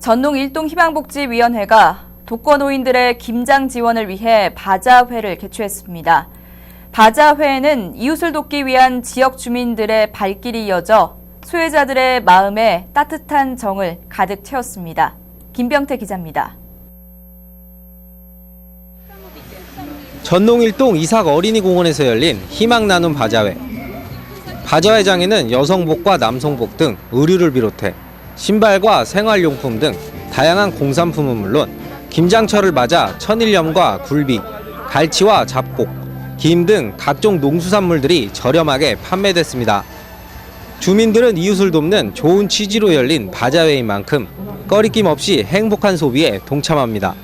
전농 일동 희망복지위원회가 독거노인들의 김장 지원을 위해 바자회를 개최했습니다. 바자회에는 이웃을 돕기 위한 지역 주민들의 발길이 이어져 소외자들의 마음에 따뜻한 정을 가득 채웠습니다. 김병태 기자입니다. 전농일동 이삭 어린이공원에서 열린 희망 나눔 바자회. 바자회장에는 여성복과 남성복 등 의류를 비롯해 신발과 생활용품 등 다양한 공산품은 물론 김장철을 맞아 천일염과 굴비, 갈치와 잡곡, 김 등 각종 농수산물들이 저렴하게 판매됐습니다. 주민들은 이웃을 돕는 좋은 취지로 열린 바자회인 만큼 꺼리낌 없이 행복한 소비에 동참합니다.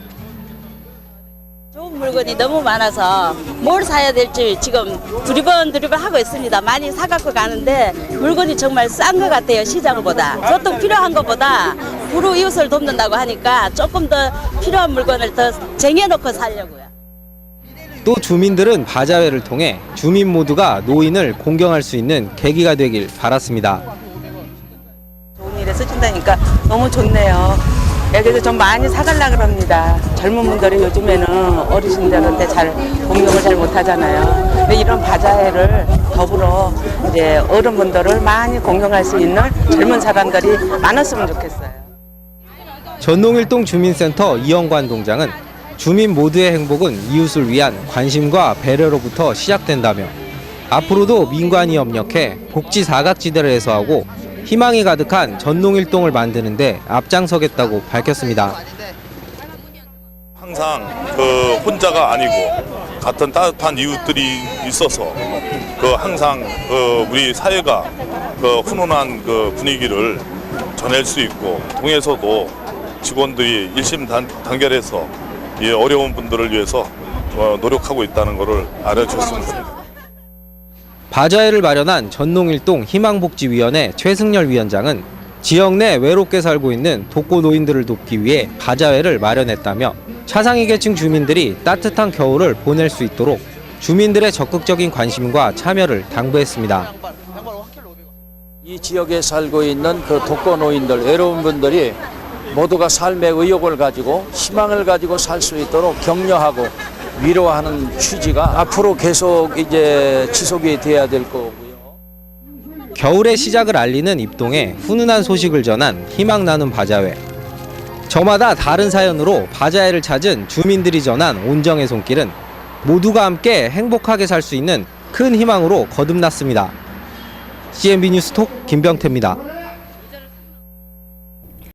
물건이 너무 많아서 뭘 사야 될지 지금 두리번 두리번 하고 있습니다. 많이 사갖고 가는데 물건이 정말 싼 것 같아요 시장보다. 보통 필요한 것보다 부루 이웃을 돕는다고 하니까 조금 더 필요한 물건을 더 쟁여놓고 살려고요. 또 주민들은 바자회를 통해 주민 모두가 노인을 공경할 수 있는 계기가 되길 바랐습니다. 좋은 일에 쓰신다니까 너무 좋네요. 여기서 좀 많이 사달라 그럽니다. 젊은 분들이 요즘에는 어르신들한테 잘 공경을 잘 못하잖아요. 근데 이런 바자회를 더불어 이제 어른분들을 많이 공경할 수 있는 젊은 사람들이 많았으면 좋겠어요. 전농일동 주민센터 이영관 동장은 주민 모두의 행복은 이웃을 위한 관심과 배려로부터 시작된다며 앞으로도 민관이 협력해 복지 사각지대를 해소하고 희망이 가득한 전농일동을 만드는데 앞장서겠다고 밝혔습니다. 항상 그 혼자가 아니고 같은 따뜻한 이웃들이 있어서 그 항상 그 우리 사회가 그 훈훈한 그 분위기를 전할 수 있고 동에서도 직원들이 일심 단, 단결해서 이 어려운 분들을 위해서 어, 노력하고 있다는 것을 합니다. 바자회를 마련한 전농일동 희망복지위원회 최승열 위원장은 지역 내 외롭게 살고 있는 독거 노인들을 돕기 위해 바자회를 마련했다며 차상위 계층 주민들이 따뜻한 겨울을 보낼 수 있도록 주민들의 적극적인 관심과 참여를 당부했습니다. 이 지역에 살고 있는 그 독거 노인들, 외로운 분들이 모두가 삶의 의욕을 가지고 희망을 가지고 살 수 있도록 격려하고 위로하는 취지가 앞으로 계속 이제 지속이 돼야 될 거고요. 겨울의 시작을 알리는 입동에 훈훈한 소식을 전한 희망 나눔 바자회. 저마다 다른 사연으로 바자회를 찾은 주민들이 전한 온정의 손길은 모두가 함께 행복하게 살 수 있는 큰 희망으로 거듭났습니다. CNB 뉴스 톡 김병태입니다.